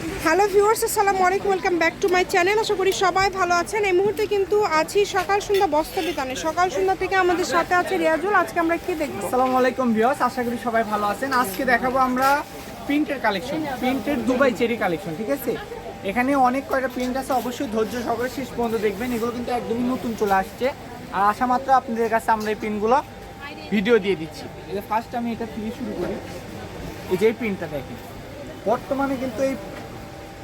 Hello viewers, আসসালামু আলাইকুম, welcome back to my channel. আশা করি সবাই ভালো আছেন। এই মুহূর্তে কিন্তু আছি সকাল সন্ধ্যা বস্ত্র বিতানে সকাল সন্ধ্যা থেকে আমাদের সাথে আছে রিয়াজুল। আজকে আমরা কি দেখব? আসসালামু আলাইকুম ভিউয়ার্স, আশা করি সবাই ভালো আছেন। আজকে দেখাবো আমরা প্রিন্টের কালেকশন, প্রিন্টের দুবাই চেরি কালেকশন, ঠিক আছে? এখানে অনেক কয়টা প্রিন্ট আছে, অবশ্যই ধৈর্য সহকারে শেষ পর্যন্ত দেখবেন। এগুলো কিন্তু একদমই নতুন চলে আসছে। আর আসা মাত্র আপনাদের কাছে আমরা এই প্রিন্টগুলো ভিডিও দিয়ে দিচ্ছি। ফার্স্ট আমি এটা থেকে শুরু করি। এই যে প্রিন্টটা দেখি বর্তমানে কিন্তু এই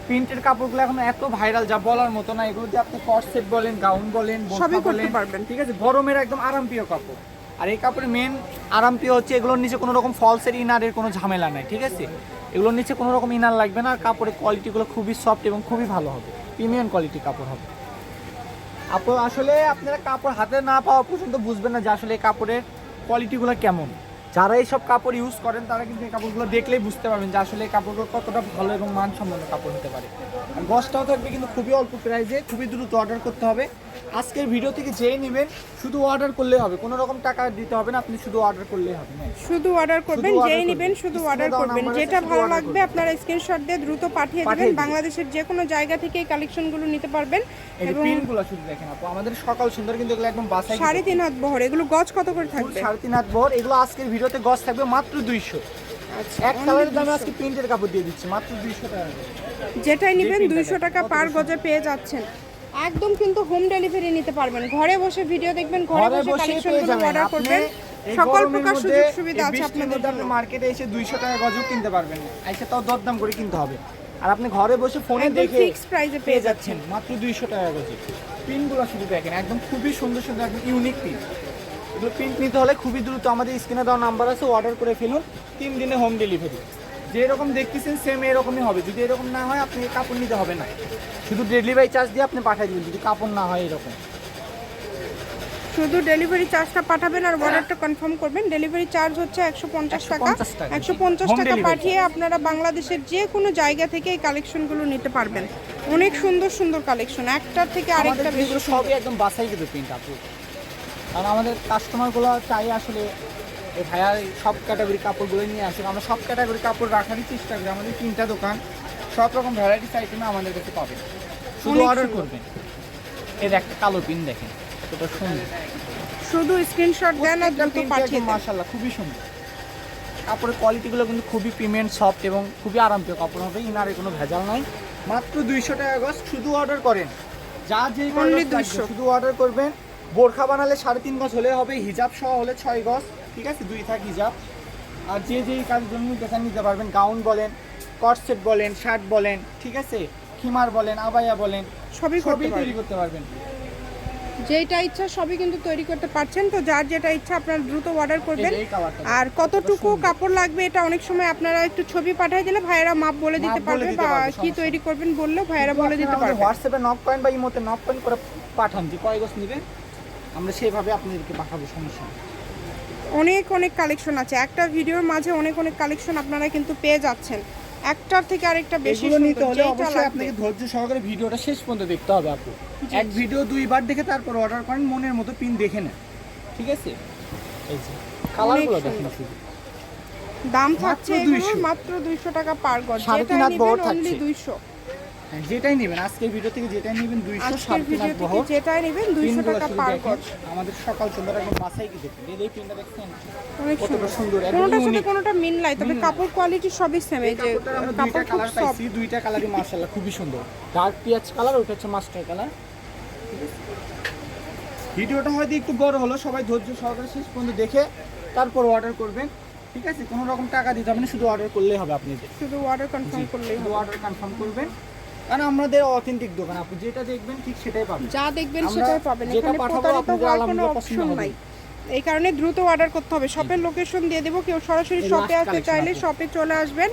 প্রিন্টের কাপড়গুলো এখন এত ভাইরাল যা বলার মতো না। এগুলো দিয়ে আপনি কর্সেট বলেন গাউন বলেন সবই করতে বলেন, পারবেন। ঠিক আছে? গরমের একদম আরামপ্রিয় কাপড়। আর এই কাপড়ের মেন আরামপ্রিয় হচ্ছে এগুলোর নিচে কোনো রকম ফলসের ইনারের কোনো ঝামেলা নাই ঠিক আছে? এগুলোর নিচে কোনো রকম ইনার লাগবে না আর কাপড়ের কোয়ালিটিগুলো খুবই সফট এবং খুবই ভালো হবে। প্রিমিয়াম কোয়ালিটি কাপড় হবে। আপু আসলে আপনারা কাপড় হাতে না পাওয়া পর্যন্ত বুঝবেন না যে আসলে এই কাপড়ের কোয়ালিটিগুলো কেমন। যারা এইসব কাপড় ইউজ করেন, তারা কিন্তু এই কাপড়গুলো দেখলেই বুঝতে পারবেন যে আসলে এই কাপড়গুলো কতটা ভালো এবং মানসম্মত কাপড় হতে পারে। আর গসটাও থাকবে কিন্তু খুবই অল্প প্রাইসে খুবই দ্রুত অর্ডার করতে হবে। আজকের ভিডিও থেকে যেই নেবেন শুধু অর্ডার করলেই হবে। কোনো রকম টাকা দিতে হবে না আপনি শুধু অর্ডার করলেই হবে। শুধু অর্ডার করবেন যেই নেবেন শুধু অর্ডার করবেন। যেটা ভালো লাগবে আপনারা স্ক্রিনশট দিয়ে দ্রুত পাঠিয়ে দেবেন। বাংলাদেশের যে কোনো জায়গা থেকে এই কালেকশনগুলো নিতে পারবেন এবং প্রিন্টগুলো শুধু দেখেন আপু আমাদের সকাল সুন্দর কিন্তু এগুলো একদম বাসাই সাড়ে তিন হাত বহর এগুলো গজ কত করে থাকবে? সাড়ে তিন হাত বহর এগুলো আজকের ভিডিওতে গছ থাকবে মাত্র দুইশো। আচ্ছা, এক কালারের দামে আজকে প্রিন্টের কাপড় দিয়ে দিচ্ছি মাত্র দুইশো টাকা। যেটাই নেবেন দুইশো টাকা পার। গজে পেয়ে যাচ্ছেন। একদম কিন্তু হোম ডেলিভারি নিতে পারবেন। ঘরে বসে ভিডিও দেখবেন ঘরে বসে কালেকশনগুলো অর্ডার করবেন। সকল প্রকার সুযোগ সুবিধা আছে আপনাদের জন্য। মার্কেটে এসে দুইশো টাকা গজও কিনতে পারবেন। না এসে তাও দরদাম করে কিনতে হবে। আর আপনি ঘরে বসে ফোনে দেখে ফিক্স প্রাইসে পেয়ে যাচ্ছেন। মাত্র দুইশো টাকা গজে পিনগুলো শুধু দেখেন একদম খুবই সুন্দর সুন্দর একদম ইউনিক পিন এগুলো প্রিন্ট নিতে হলে খুবই দ্রুত আমাদের স্ক্রিনে দেওয়া নাম্বার আছে অর্ডার করে ফেলুন। তিন দিনে হোম ডেলিভারি যে এরকম দেখতেছেন সেম এরকমই হবে। যদি এরকম না হয় আপনি কাপড় নিতে হবে না। শুধু ডেলিভারি চার্জ দিয়ে আপনি পাঠিয়ে দিবেন যদি কাপড় না হয় এরকম। শুধু ডেলিভারি চার্জটা পাঠাবেন আর অর্ডারটা কনফার্ম করবেন। ডেলিভারি চার্জ হচ্ছে একশো পঞ্চাশ টাকা। 150 টাকা। একশো পঞ্চাশ টাকা পাঠিয়ে আপনারা বাংলাদেশের যে কোনো জায়গা থেকে এই কালেকশনগুলো নিতে পারবেন। অনেক সুন্দর সুন্দর কালেকশন একটার থেকে আরেকটা বেশি সবই একদম বাসাই কিন্তু প্রিন্ট আপু কারণ আমাদের কাস্টমারগুলো চাই আসলে এই ভাইয়া সব ক্যাটাগরি কাপড়গুলো নিয়ে আসে। আমরা সব ক্যাটাগরি কাপড় রাখারই চেষ্টা করি। আমাদের তিনটা দোকান সব রকম ভ্যারাইটিস আইটেমে আমাদের কাছে পাবেন। শুধু অর্ডার করবেন। এর একটা কালো পিন দেখেন কতটা সুন্দর। শুধু স্ক্রিনশট দেন আর দ্রুত পাঠিয়ে দেন। মাশাল্লাহ খুবই সুন্দর। কাপড়ের কোয়ালিটিগুলো কিন্তু খুবই প্রিমিয়াম সফট এবং খুবই আরামপ্রিয় কাপড় হবে। ইনারে কোনো ভেজাল নাই। মাত্র দুইশো টাকা গজ শুধু অর্ডার করেন। যা যে Only 200 200 শুধু অর্ডার করবেন। বোরখা বানালে সাড়ে তিন গজ হলে হবে হিজাব সহ হলে ছয় গজ ঠিক আছে? দুই থাক হিজাব। আর যে যেই কাজের জন্য নিতে নিতে পারবেন গাউন বলেন কটসেট বলেন শার্ট বলেন ঠিক আছে? খিমার বলেন আবায়া বলেন সবই সবই তৈরি করতে পারবেন। যেটা ইচ্ছা সবই কিন্তু তৈরি করতে পারছেন তো যার যেটা ইচ্ছা আপনারা দ্রুত অর্ডার করবেন। আর কতটুকু কাপড় লাগবে এটা অনেক সময় আপনারা একটু ছবি পাঠিয়ে দিলে ভাইয়েরা মাপ বলে দিতে পারবে বা কি তৈরি করবেন বললেও ভাইয়েরা বলে দিতে পারবে। হোয়াটসঅ্যাপে নক পয়েন্ট বা ইমোতে নক পয়েন্ট করে পাঠান যে কয় গজ নেবেন। আমরা সেভাবে আপনাদেরকে পাঠাবো সমস্যা অনেক অনেক কালেকশন আছে। একটা ভিডিওর মাঝে অনেক অনেক কালেকশন আপনারা কিন্তু পেয়ে যাচ্ছেন। একটার থেকে আরেকটা বেশি নিতে হলে অবশ্যই আপনাকে ধৈর্য সহকারে ভিডিওটা শেষ পর্যন্ত দেখতে হবে আপু। এক ভিডিও দুইবার দেখে তারপর অর্ডার করেন মনের মতো পিন দেখে নেন। ঠিক আছে? এই যে কালারগুলো দেখেন দাম থাকছে মাত্র 200 টাকা পার গজ। যেটা নিবেন অনলি 200 যেটাই নেবেন আজকের ভিডিও থেকে যেটাই নেবেন দুইশো বহর। যেটাই নেবেন দুইশো টাকা পার আমাদের সকাল সন্ধ্যার একদম বাসাই কি দেখেন? এই পিনটা দেখছেন? অনেক সুন্দর। কোনোটার সাথে। কোনোটা মিল নাই তবে কাপড় কোয়ালিটি সবই সেম এই যে কাপড় কালার পাইছি দুইটা কালারই মার্শাল্লাহ খুবই সুন্দর। ডার্ক পিঁয়াজ কালার ওটা হচ্ছে মাস্টার কালার ভিডিওটা হয়তো একটু বড় হলো সবাই ধৈর্য সহকারে শেষ পর্যন্ত দেখে তারপর অর্ডার করবেন। ঠিক আছে? কোনো রকম টাকা দিতে হবে না শুধু অর্ডার করলেই হবে আপনি শুধু অর্ডার কনফার্ম করলেই হবে। অর্ডার কনফার্ম করবেন। কারণ আমাদের অথেন্টিক দোকান আপনি যেটা দেখবেন ঠিক সেটাই পাবেন। যা দেখবেন সেটাই পাবেন এখানে প্রতারিত হওয়ার কোনো অপশন নাই। এই কারণে দ্রুত অর্ডার করতে হবে। শপের লোকেশন দিয়ে দেবো কেউ সরাসরি শপে আসতে চাইলে শপে চলে আসবেন।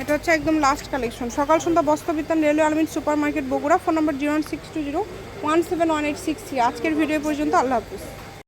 এটা হচ্ছে একদম last collection Sokal Sondha Bostrobitan railway Almin super market Bogura phone number zero six two zero one seven one eight six three আজকের ভিডিও পর্যন্ত। আল্লাহ হাফিজ।